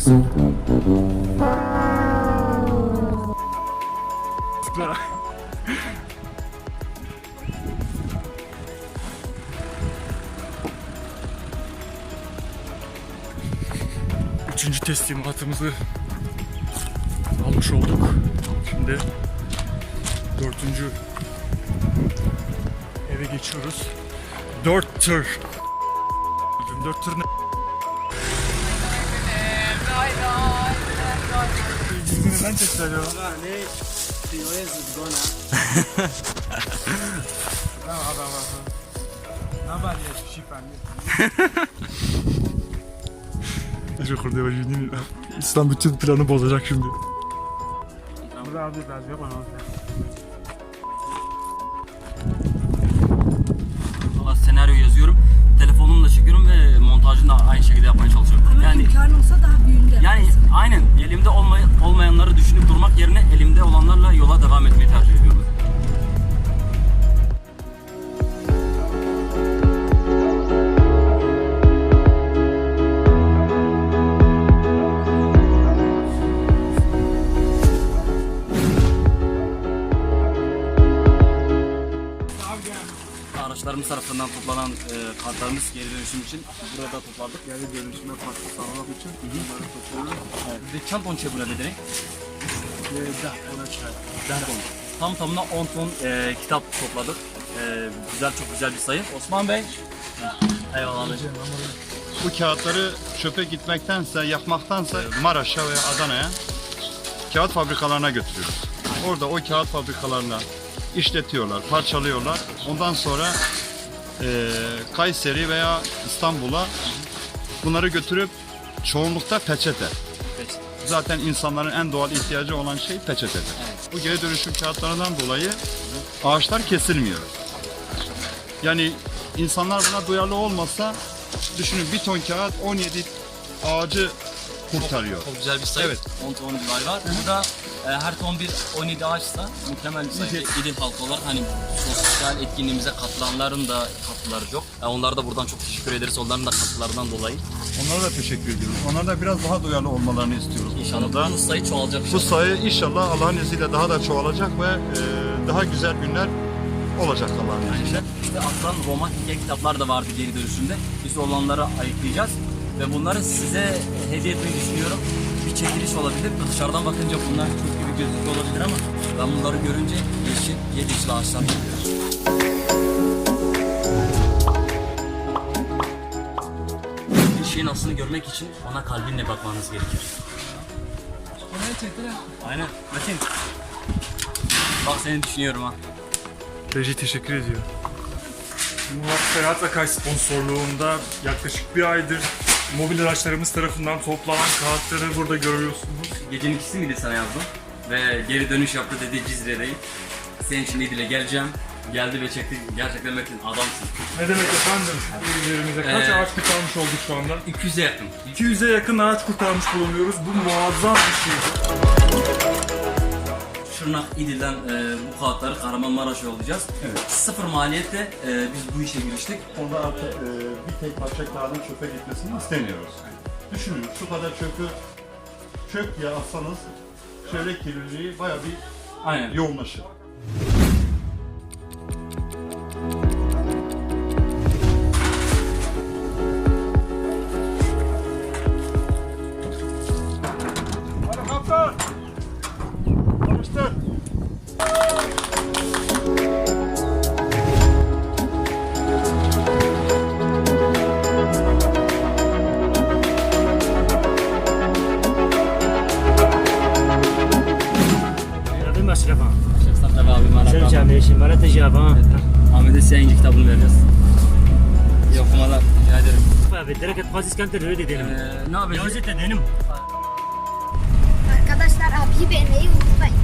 kısım. Tıklara. Üçüncü teslimatımızı almış olduk. Şimdi dördüncü eve geçiyoruz. Dört tır. Dört tır ne? İlgini neden çekti acaba? Çok kurdu yavaş İslam bütün planı bozacak şimdi. Valla senaryo yazıyorum. Telefonumla çekiyorum ve montajını da aynı şekilde yapmaya çalışıyorum. Yani imkan olsa daha büyüğünü de yani aynen elimde olmay olmayanları düşünüp durmak yerine elimde olanlarla toplanan e, kartlarımız geri dönüşüm için burada topladık. Geri dönüşüme katkı sağlamak için bunları topluyoruz. Ve çant on çebule bedeni. Ve dah ona çıkar. Dergon. Tam tamına 10 ton e, kitap topladık. E, güzel çok güzel bir sayı. Osman Bey. Eyvallah. Bu kağıtları çöpe gitmektense, yakmaktansa Maraş'a veya Adana'ya kağıt fabrikalarına götürüyoruz. Orada o kağıt fabrikalarına işletiyorlar, parçalıyorlar. Ondan sonra eee, Kayseri veya İstanbul'a bunları götürüp çoğunlukta peçete. Zaten insanların en doğal ihtiyacı olan şey peçetedir. Bu geri dönüşüm kağıtlarından dolayı ağaçlar kesilmiyor. Yani insanlar buna duyarlı olmasa düşünün bir ton kağıt 17 ağacı kurtarıyor. Çok güzel bir sayı. Evet. 10 ton civarı var. Burada e, her ton bir 17 ağaçsa mükemmel bir sayı. İdil halkı olarak hani sosyal etkinliğimize katılanların da katkıları çok. E, onlara da buradan çok teşekkür ederiz. Onların da katkılarından dolayı. Onlara da teşekkür ediyoruz. Onlara da biraz daha duyarlı olmalarını istiyoruz. İnşallah konuda. bu sayı çoğalacak. Bu sayı inşallah Allah'ın izniyle daha da çoğalacak ve e, daha güzel günler olacak Allah'ın izniyle. İşte Aslan roman hikaye kitaplar da vardı geri dönüşümde. Biz onları ayıklayacağız ve bunları size hediye etmeyi düşünüyorum. Bir çekiliş olabilir. Dışarıdan bakınca bunlar çok gibi gözüküyor olabilir ama ben bunları görünce yeşil, yeşil ağaçlar görüyorum. Bir şeyin aslını görmek için ona kalbinle bakmanız gerekir. Aynen. Metin. Bak seni düşünüyorum ha. Reji teşekkür ediyor. Murat Ferhat Akay sponsorluğunda yaklaşık bir aydır mobil araçlarımız tarafından toplanan kağıtları burada görüyorsunuz. Gecenin ikisi miydi sana yazdım? Ve geri dönüş yaptı dedi Cizre'deyim. Senin için İdil'e geleceğim. Geldi ve çekti. Gerçekten Metin adamsın. Ne demek efendim? Üzerimize kaç Ee, ağaç kurtarmış olduk şu anda? 200'e yakın. 200'e yakın ağaç kurtarmış bulunuyoruz. Bu muazzam bir şey. Şırnak İdil'den e, bu kağıtları Kahramanmaraş'a yollayacağız. Sıfır maliyette e, biz bu işe giriştik. Onda artık e, bir tek parça kağıdın çöpe gitmesini istemiyoruz. Düşünün şu kadar çöpü çöp diye atsanız çevre kirliliği baya bir Aynen. yoğunlaşır. Abi masrafa. Şefsat Tabi abi Sen merhaba. çamurişin bana tecava. Ahmet'e senin kitabını vereceğiz. İyi okumalar. Rica ederim. Abi direkt fazla iskanter öyle dedim. Ee, ne yapacağız? Yazık dedim. Arkadaşlar abiyi beğenmeyi unutmayın.